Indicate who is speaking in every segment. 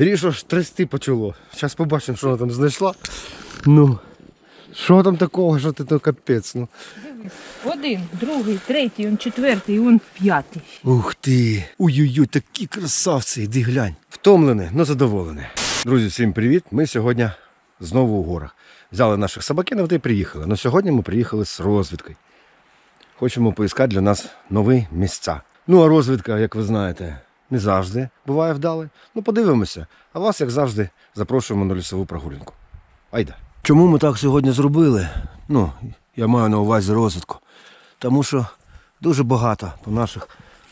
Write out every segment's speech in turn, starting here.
Speaker 1: Рішу аж трясти почало. Зараз побачимо, що вона там знайшла. Ну, що там такого, що ти то капець. Ну.
Speaker 2: Один, другий, третій, он четвертий, он п'ятий.
Speaker 1: Ух ти! Ой-ой-ой, такі красавці, іди глянь. Втомлене, але задоволене. Друзі, всім привіт! Ми сьогодні знову у горах. Взяли наших собакинів та й приїхали. Але сьогодні ми приїхали з розвідкою. Хочемо поіскати для нас нові місця. Ну а розвідка, як ви знаєте, не завжди буває вдалою. Ну подивимося. А вас, як завжди, запрошуємо на лісову прогулянку. Айда. Чому ми так сьогодні зробили? Ну, я маю на увазі розвідку. Тому що дуже багато по наших,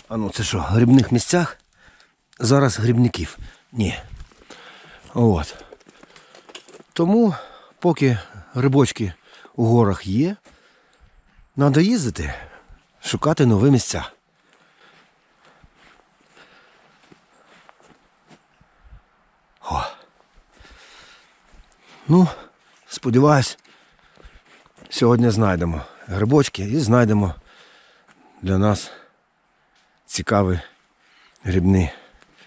Speaker 1: а ну це що, грибних місцях зараз грибників. Ні. От. Тому, поки грибочки у горах є, треба їздити, шукати нові місця. Ну, сподіваюсь, сьогодні знайдемо грибочки і знайдемо для нас цікаві грибні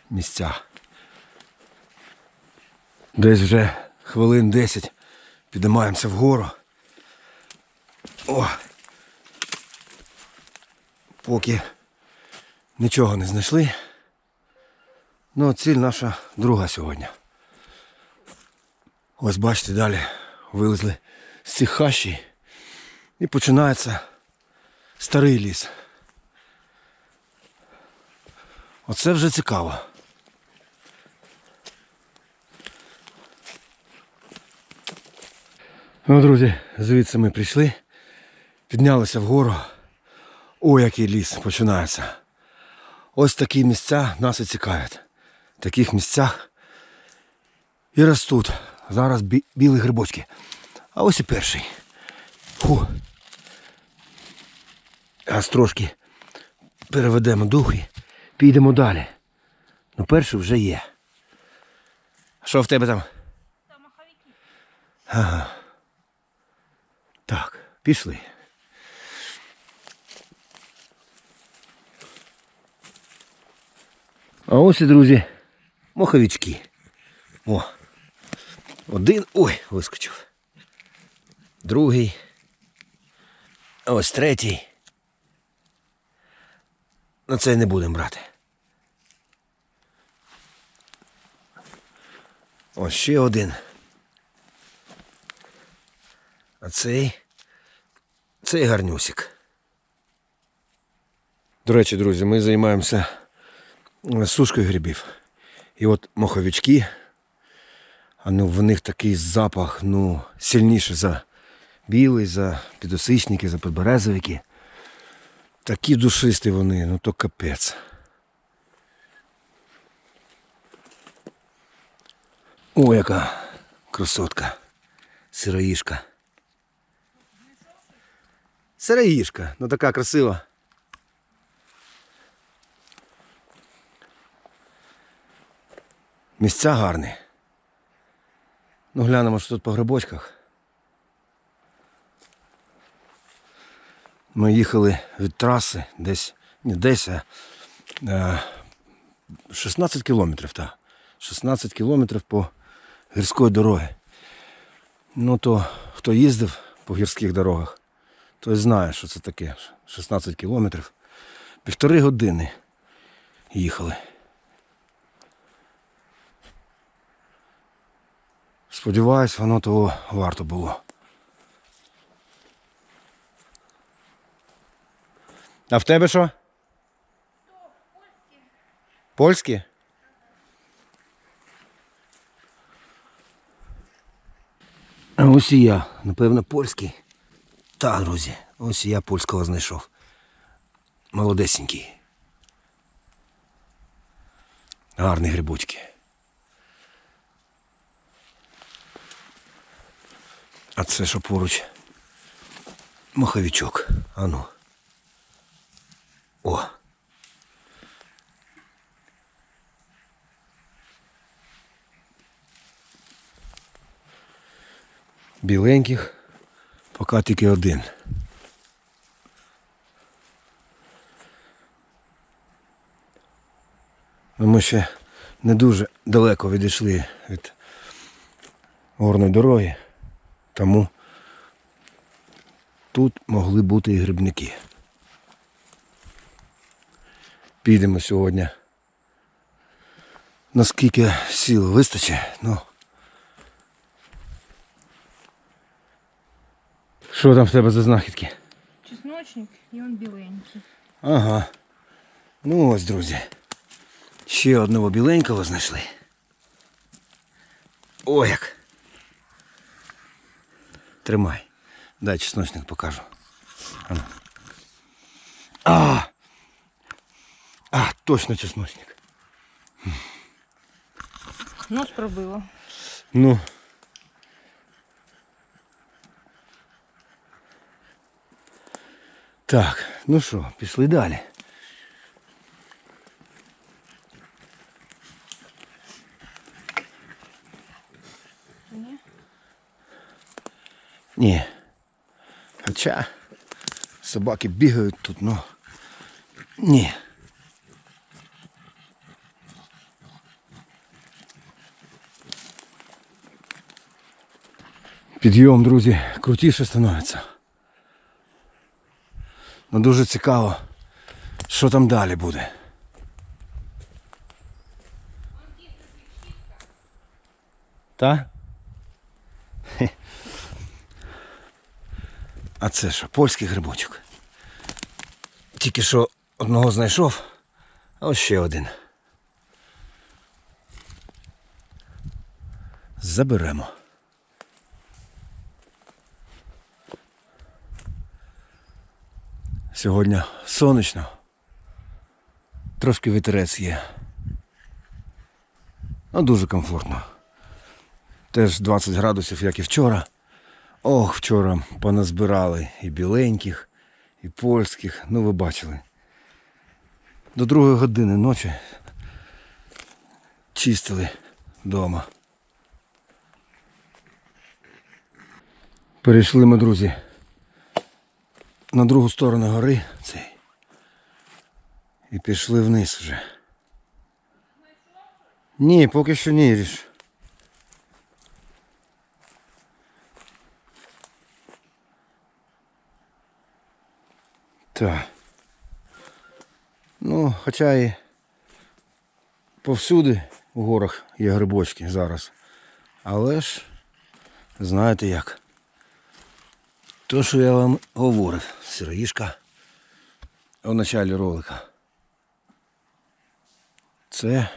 Speaker 1: місця. Десь вже хвилин 10 піднімаємося вгору. О! Поки нічого не знайшли. Ну, ціль наша друга сьогодні. Ось бачите, далі вилезли з цих хащі і починається старий ліс. Оце вже цікаво. Ну, друзі, звідси ми прийшли, піднялися вгору. О, який ліс починається. Ось такі місця нас і цікавлять. В таких місцях і ростуть. Зараз бі- білі грибочки. А ось і перший. Фу. Аж трошки переведемо дух і підемо далі. Ну, перший вже є. Що в тебе там? Ага. Так, пішли. А ось і, друзі, моховички. О. Один. Ой, вискочив. Другий. Ось третій. На це не будемо брати. Ось ще один. А цей. Цей гарнюсик. До речі, друзі, ми займаємося сушкою грибів. І от моховички, а ну в них такий запах, ну, сильніший за білий, за підосичники, за підберезовики. Такі душисті вони, ну то капець. О, яка красотка. Сироїшка. Сироїшка, ну така красива. Місця гарні. Ну глянемо, що тут по грибочках. Ми їхали від траси десь, не десь, а е, 16 кілометрів, так. 16 кілометрів по гірської дороги. Ну то хто їздив по гірських дорогах, той знає, що це таке. 16 кілометрів. Півтори години їхали. Сподіваюсь, воно того варто було. А в тебе що? Польські? Ось і я, напевно, польський. Так, друзі, ось і я польського знайшов. Молодесенький. Гарні грибочки. А це що поруч? Маховичок. Ану. О. Біленьких поки тільки один. Ну, Ми ще не дуже далеко відійшли від горної дороги, тому тут могли бути і грибники. Підемо сьогодні. Наскільки сил вистачить, ну. Що там в тебе за знахідки?
Speaker 2: Чесночник і он біленький.
Speaker 1: Ага. Ну ось, друзі. Ще одного біленького знайшли. О, як. Тримай. Дай чесночник покажу. Ану. А! А, точно чесночник.
Speaker 2: Нос пробило.
Speaker 1: Ну. Так, ну що, пішли далі.
Speaker 2: Ні.
Speaker 1: Хоча собаки бігають тут, ну. Ні. Підйом, друзі, крутіше становиться. Ну дуже цікаво, що там далі буде. Та? А це що, польський грибочок. Тільки що одного знайшов, а ось ще один. Заберемо. Сьогодні сонячно. Трошки вітерець є. Ну, дуже комфортно. Теж 20 градусів, як і вчора. Ох, вчора поназбирали і біленьких, і польських. Ну, ви бачили. До другої години ночі чистили вдома. Перейшли ми, друзі, на другу сторону гори цей. І пішли вниз вже. Ні, поки що ні, ріш. Так. Ну, хоча і повсюди у горах є грибочки зараз. Але ж знаєте як. То, що я вам говорив, сироїшка у началі ролика. Це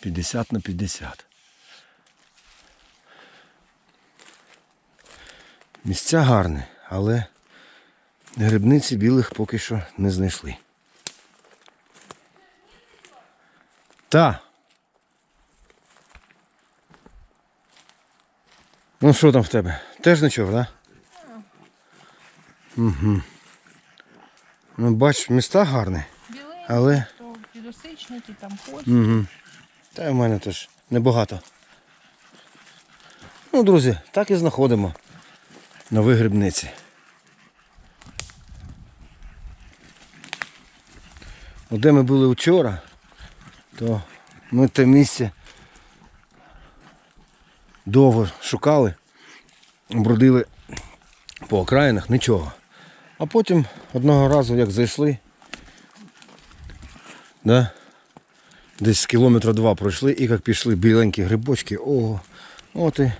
Speaker 1: 50 на 50. Місця гарні, але грибниці білих поки що не знайшли. Та. Ну що там в тебе? Теж нічого, так? Да? Угу. Ну, бач, міста гарні. Але-
Speaker 2: то підосичники, там польські.
Speaker 1: Угу. Та й в мене теж небагато. Ну, друзі, так і знаходимо нові грибниці. Де ми були вчора, то ми те місце довго шукали, бродили по окраїнах, нічого. А потім одного разу, як зайшли, да, десь кілометра два пройшли і як пішли біленькі грибочки, о, от і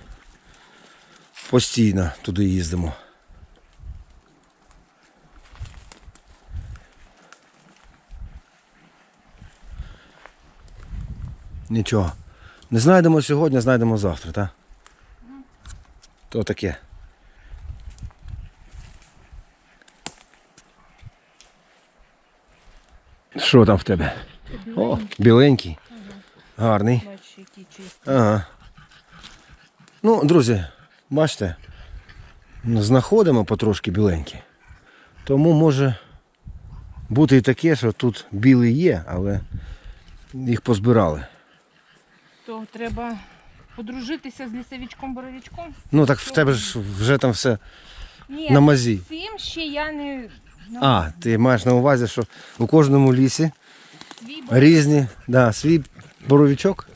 Speaker 1: постійно туди їздимо. Нічого. Не знайдемо сьогодні, знайдемо завтра, так? То таке. Що там в тебе? О, біленький. Гарний. Ага. Ну, друзі, бачите, знаходимо потрошки біленькі. Тому може бути і таке, що тут білий є, але їх позбирали.
Speaker 2: То треба подружитися з лісовичком-боровичком.
Speaker 1: Ну так в тебе ж вже там все
Speaker 2: Ні,
Speaker 1: на мазі.
Speaker 2: цим ще я не
Speaker 1: А, ти маєш на увазі, що у кожному лісі
Speaker 2: свій
Speaker 1: різні, да, свій боровичок.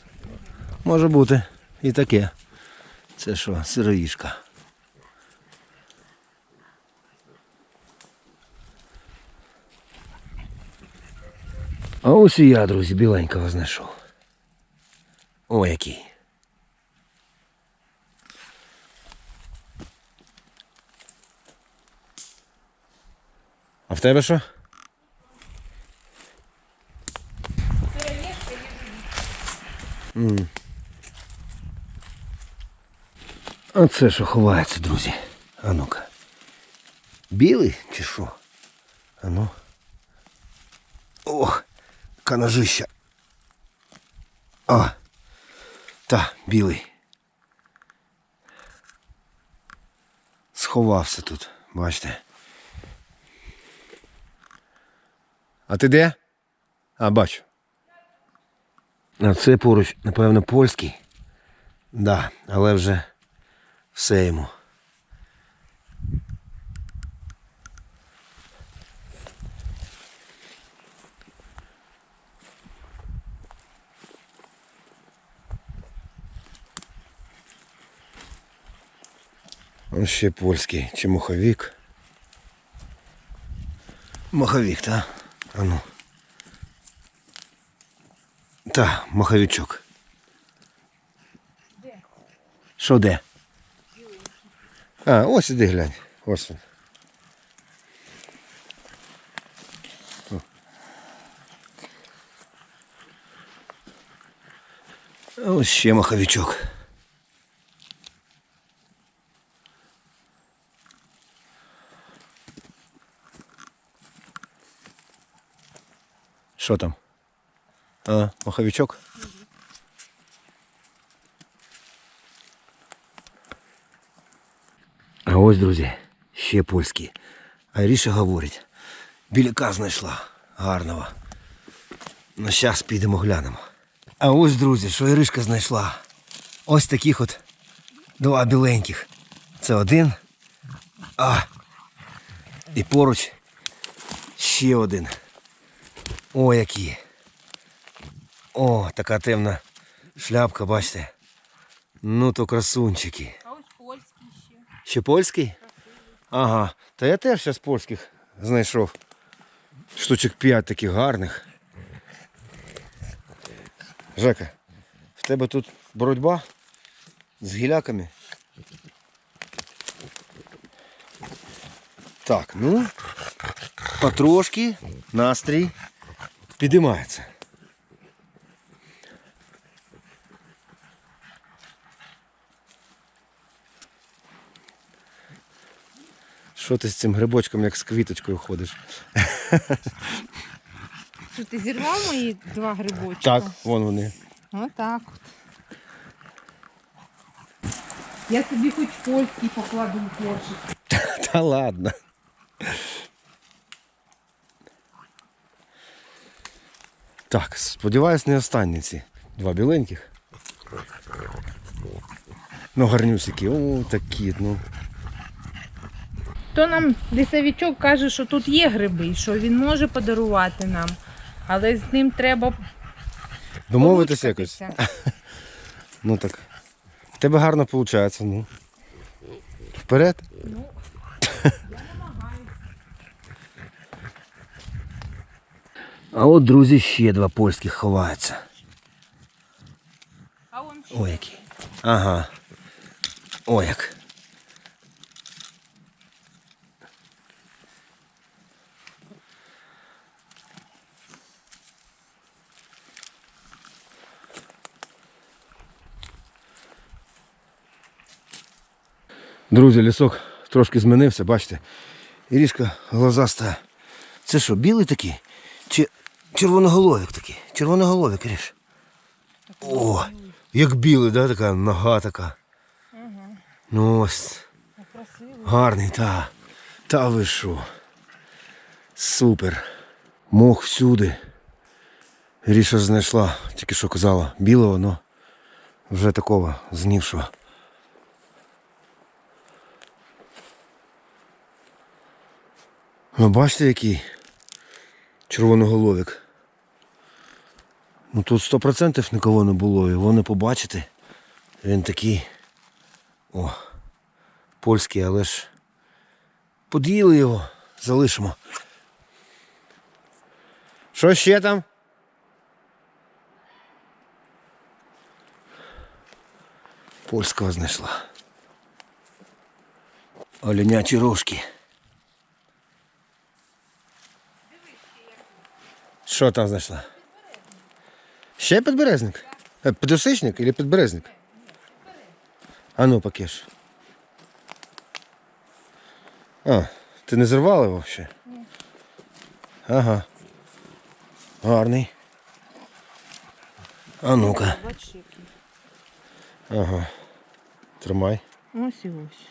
Speaker 1: може бути і таке. Це що, сироїшка. А ось і я, друзі, біленького знайшов. О, який. А в тебе що? А це що ховається, друзі? А ну-ка. Білий чи що? А ну. Ох, канажища. А. Та, білий. Сховався тут, бачите. А ти де? А, бачу. А це поруч, напевно, польський. Да, але вже все йому. Он ще польський, чи моховік. Моховік, та? А ну. Та, моховичок. Що де? А, ось іди глянь. Ось він. Ось ще маховичок. Що там? А, маховичок? А ось, друзі, ще польські. А Ріша говорить, біляка знайшла гарного. Ну, зараз підемо глянемо. А ось, друзі, що Іришка знайшла. Ось таких от два біленьких. Це один. А. І поруч ще один. О, які. О, така темна шляпка, бачите. Ну то красунчики.
Speaker 2: А ось польський ще.
Speaker 1: Ще польський? Ага. Та я теж зараз польських знайшов. Штучок 5 таких гарних. Жека, в тебе тут боротьба з гіляками. Так, ну, потрошки настрій підіймається. Що ти з цим грибочком, як з квіточкою ходиш?
Speaker 2: Що ти зірвав мої два грибочки?
Speaker 1: Так, вон вони.
Speaker 2: Отак от. Я тобі хоч польський покладу в коржик.
Speaker 1: Та ладно. Так, сподіваюсь, не останні ці два біленьких. Ну, гарнюсики, о, такі, ну.
Speaker 2: То нам лісовичок каже, що тут є гриби, що він може подарувати нам, але з ним треба
Speaker 1: Домовитися якось.
Speaker 2: поручкатися.
Speaker 1: Ну так. В тебе гарно виходить, ну. Вперед. А от, друзі, ще два польських ховаються.
Speaker 2: а он ще.
Speaker 1: О, які. Ага. О, як. Друзі, лісок трошки змінився, бачите. Ірішка глазаста. Це що, білий такий? Чи червоноголовик такий? Червоноголовик, Іріш. О, як білий, да, така нога така. Ну ось. Гарний, та. Та ви що. Супер. Мох всюди. Ріша знайшла, тільки що казала, білого, но вже такого знівшого. Ну, бачите, який червоноголовик. Ну тут 100% нікого не було, його не побачити. Він такий. О, польський, але ж поділи його, залишимо. Що ще там? Польського знайшла. Оленячі рожки. Що там знайшла? Ще підберезник? Е, Підосичник чи підберезник? А ну покеш. А, ти не зірвала його ще? Ні. Ага. Гарний. А ну-ка. Ага. Тримай.
Speaker 2: Ось і ось.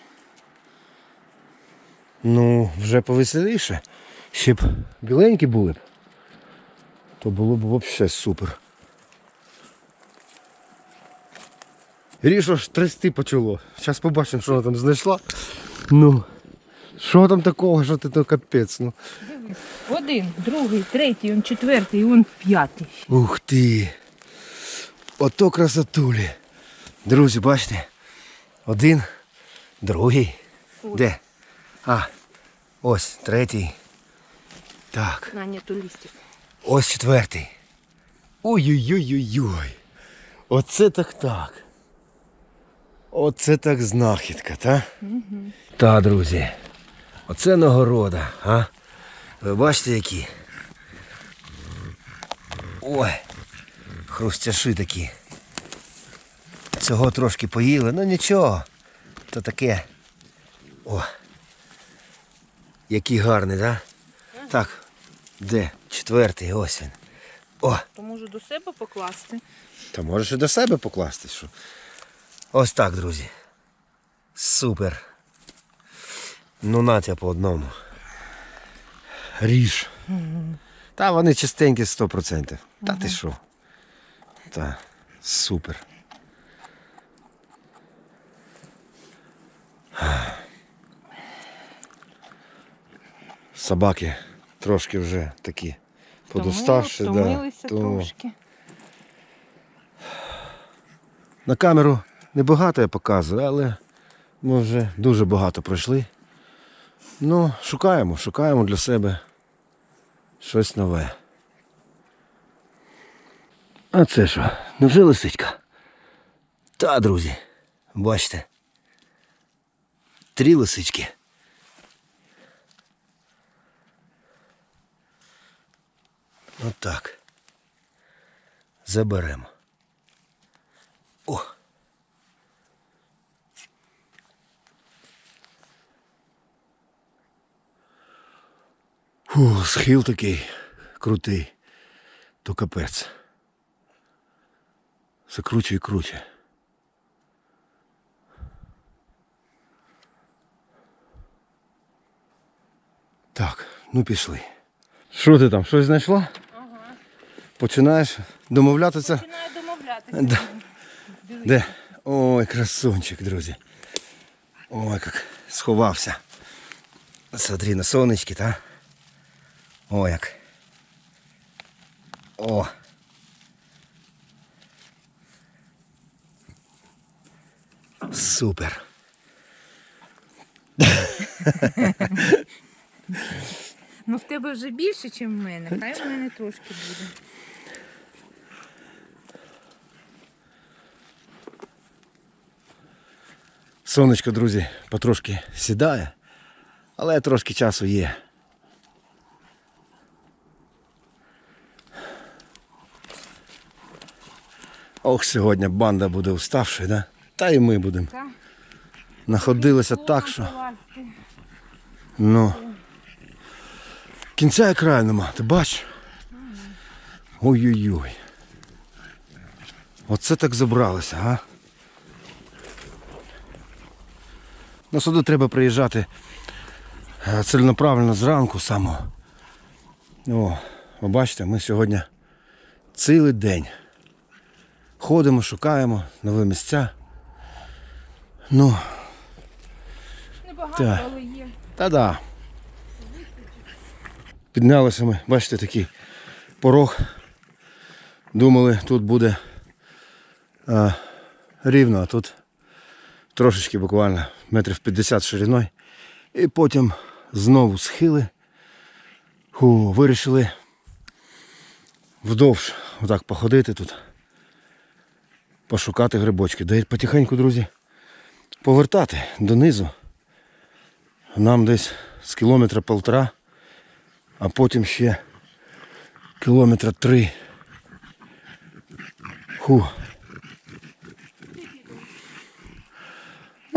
Speaker 1: Ну, вже повеселіше. Ще б біленькі були б. То було б взагалі супер. Рішо ж трясти почало. Зараз побачимо, що вона там знайшла. Ну. Що там такого, що ти то капець? Ну.
Speaker 2: Один, другий, третій, он четвертий, он п'ятий.
Speaker 1: Ух ти. Ото красотулі. Друзі, бачите? Один, другий. Де? А, ось третій. Так.
Speaker 2: На, нету листик.
Speaker 1: Ось четвертий. Ой-ой-ой-ой-ой. Оце так так. Оце так знахідка, та? Угу. Та, друзі. Оце нагорода, а? Ви бачите які? Ой. Хрустяши такі. Цього трошки поїли, ну нічого. То таке. О. Який гарний, так? Да? Так. Де? Четвертий, ось він. О!
Speaker 2: То можу до себе покласти.
Speaker 1: Та можеш і до себе покласти. Що? Ось так, друзі. Супер. Ну натя по одному. Ріж. Та вони чистенькі 100%. Та ти що? Та, супер. Собаки трошки вже такі подуставши. да.
Speaker 2: Втомилися
Speaker 1: Тому-
Speaker 2: трошки.
Speaker 1: На камеру небагато я показую, але ми вже дуже багато пройшли. Ну, шукаємо, шукаємо для себе щось нове. А це що? Невже лисичка? Та, друзі, бачите. Три лисички. Отак. Заберемо. О! Фу, схил такий крутий. То капець. Все круче і круче. Так, ну пішли. Що ти там? Щось знайшла? Починаєш домовлятися?
Speaker 2: Починаю домовлятися.
Speaker 1: Да. Де? Ой, красунчик, друзі. Ой, як сховався. Смотри, на сонечки, та? О, як. О. Супер.
Speaker 2: Ну в тебе вже більше, ніж в мене. Хай в мене трошки буде.
Speaker 1: Сонечко, друзі, потрошки сідає, але трошки часу є. Ох, сьогодні банда буде уставшою, да? Та і ми будемо. Находилися так, що. Ну. Кінця і краю нема, ти бачиш? Ой-ой-ой. Оце так забралися, а? На суду треба приїжджати е, ціленаправленно зранку само. О, ви бачите, ми сьогодні цілий день ходимо, шукаємо нові місця. Ну,
Speaker 2: Небагато,
Speaker 1: Так.
Speaker 2: але є.
Speaker 1: Та-да. Піднялися ми, бачите, такий порог. Думали, тут буде а, рівно, а тут трошечки буквально метрів 50 шириною. І потім знову схили. Ху, вирішили вдовж отак походити тут. Пошукати грибочки. Да потихеньку, друзі, повертати донизу. Нам десь з кілометра полтора, а потім ще кілометра три. Ху.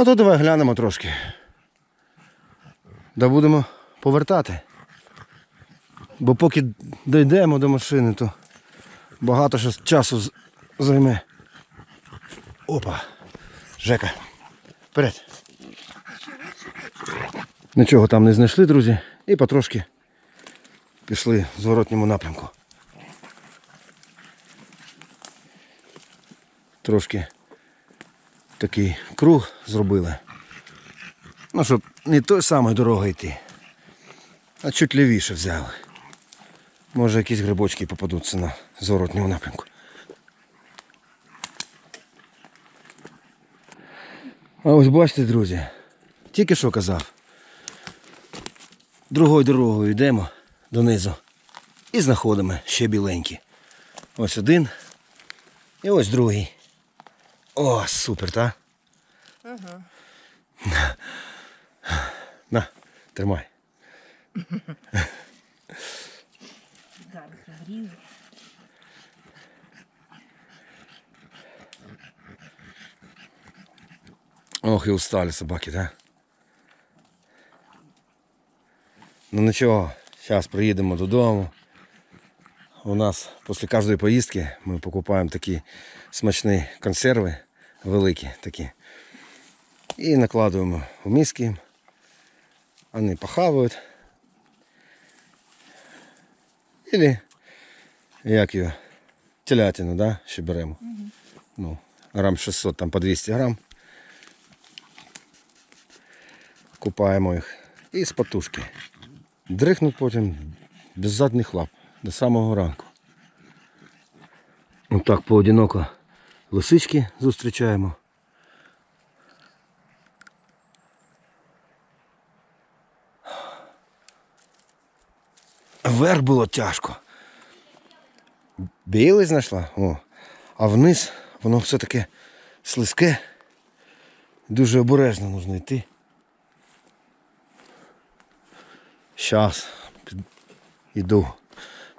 Speaker 1: Ну то давай глянемо трошки. Да будемо повертати. Бо поки дійдемо до машини, то багато ще часу займе. Опа. Жека. Вперед. Нічого там не знайшли, друзі, і потрошки пішли в зворотньому напрямку. Трошки такий круг зробили. Ну, щоб не той самою дорогою йти, а чуть лівіше взяли. Може якісь грибочки попадуться на зворотньому напрямку. А ось бачите, друзі, тільки що казав. Другою дорогою йдемо донизу і знаходимо ще біленькі. Ось один і ось другий. О, супер, так?
Speaker 2: Ага.
Speaker 1: На, тримай.
Speaker 2: Зараз загрію.
Speaker 1: Ох, і устали собаки, так? Ну нічого, зараз приїдемо додому. У нас після кожної поїздки ми покупаємо такі смачні консерви, великі такі. І накладуємо в миски. Вони похавають. Или як його, телятину, да, ще беремо. Ну, грам 600, там по 200 грам. Купаємо їх і з потушки. Дрихнуть потім без задніх лап до самого ранку. Отак поодиноко лисички зустрічаємо. Вверх було тяжко. Білий знайшла, О. а вниз воно все таке слизьке. Дуже обережно потрібно йти. Під- Іду.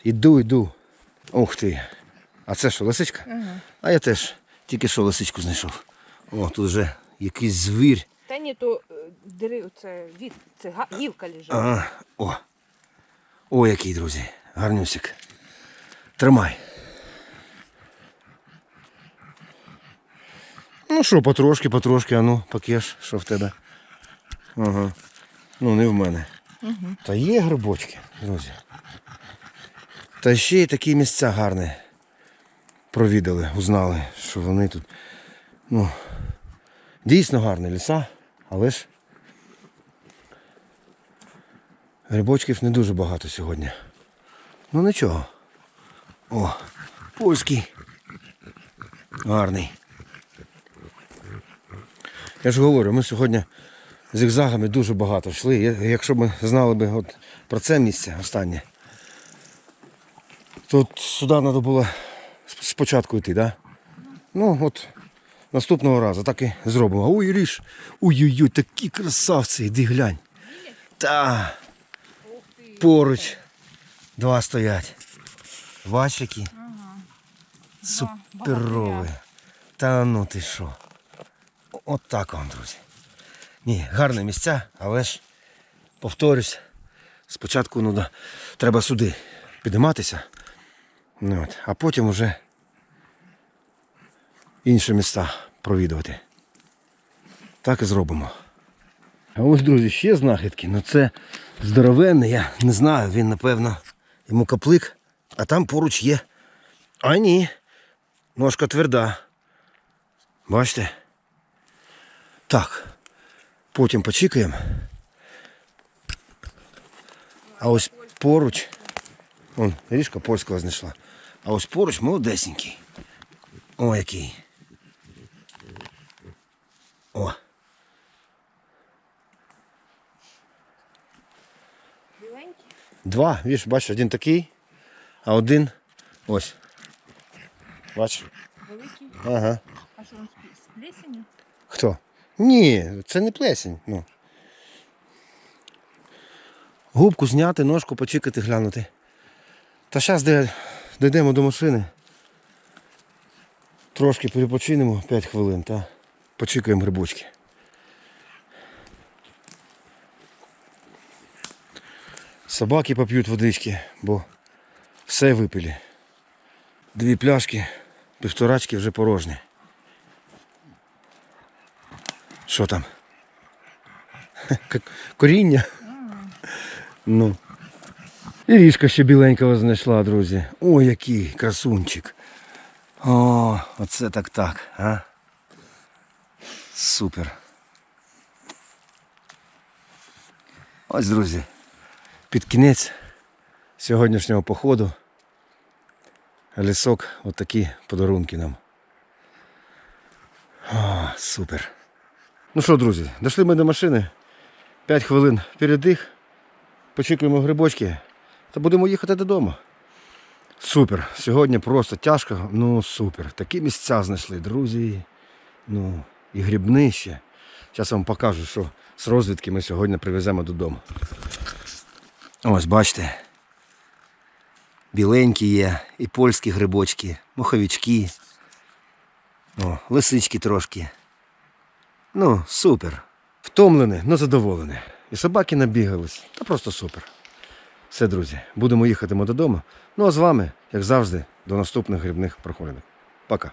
Speaker 1: Іду, іду. Ух ти. А це що, лисичка?
Speaker 2: Ага.
Speaker 1: А я теж тільки що лисичку знайшов. О, тут вже якийсь звір.
Speaker 2: Та ні, то е, дири, це від, це га- гілка лежить.
Speaker 1: А, о. О, який, друзі. Гарнюсик. Тримай. Ну що, потрошки, потрошки, а ну, пакеш, що в тебе? Ага. Ну, не в мене.
Speaker 2: Угу.
Speaker 1: Та є грибочки, друзі. Та ще й такі місця гарні. Провідали, узнали, що вони тут. Ну, дійсно гарні ліса, але ж грибочків не дуже багато сьогодні. Ну нічого. О, польський. Гарний. Я ж говорю, ми сьогодні зигзагами дуже багато йшли. Якщо б ми знали б от про це місце останнє, то сюди треба було спочатку йти, да? Ну от наступного разу так і зробимо. Ой, ріж. Ой-ой-ой, такі красавці, іди глянь. Та поруч два стоять. Бачиш які? Суперові. Та ну ти що? От так вам, друзі. Ні, гарні місця, але ж повторюсь, спочатку ну, да, треба сюди підійматися, ну, от, а потім вже інші міста провідувати. Так і зробимо. А ось, друзі, ще знахідки. Ну це здоровенний, я не знаю, він, напевно, йому каплик, а там поруч є. А ні, ножка тверда. Бачите? Так. Потім почекаємо. А ось поруч. Вон, ріжка польського знайшла. А ось поруч молодесенький. О, який. О.
Speaker 2: Біленький?
Speaker 1: Два, видиш, бачиш, один такий, а один ось. Бачиш?
Speaker 2: Великий?
Speaker 1: Ага.
Speaker 2: А що він з- плесенью?
Speaker 1: Хто? Ні, це не плесень. Ну. Губку зняти, ножку почекати, глянути. Та зараз дійдемо до машини. Трошки перепочинемо 5 хвилин та почекаємо грибочки. Собаки поп'ють водички, бо все випили. Дві пляшки, півторачки вже порожні. Що там? Коріння? Ну. І ріжка ще біленького знайшла, друзі. Ой, який красунчик. О, оце так так, а? Супер. Ось, друзі, під кінець сьогоднішнього походу лісок отакі подарунки нам. О, супер. Ну що, друзі, дійшли ми до машини. 5 хвилин передих. Почекаємо грибочки та будемо їхати додому. Супер. Сьогодні просто тяжко, ну супер. Такі місця знайшли, друзі. Ну, і грибни ще. Зараз вам покажу, що з розвідки ми сьогодні привеземо додому. Ось, бачите. Біленькі є, і польські грибочки, муховички. О, лисички трошки. Ну, супер. Втомлений, але задоволений. І собаки набігались. Та просто супер. Все, друзі, будемо їхати додому. Ну а з вами, як завжди, до наступних грибних проходів. Пока.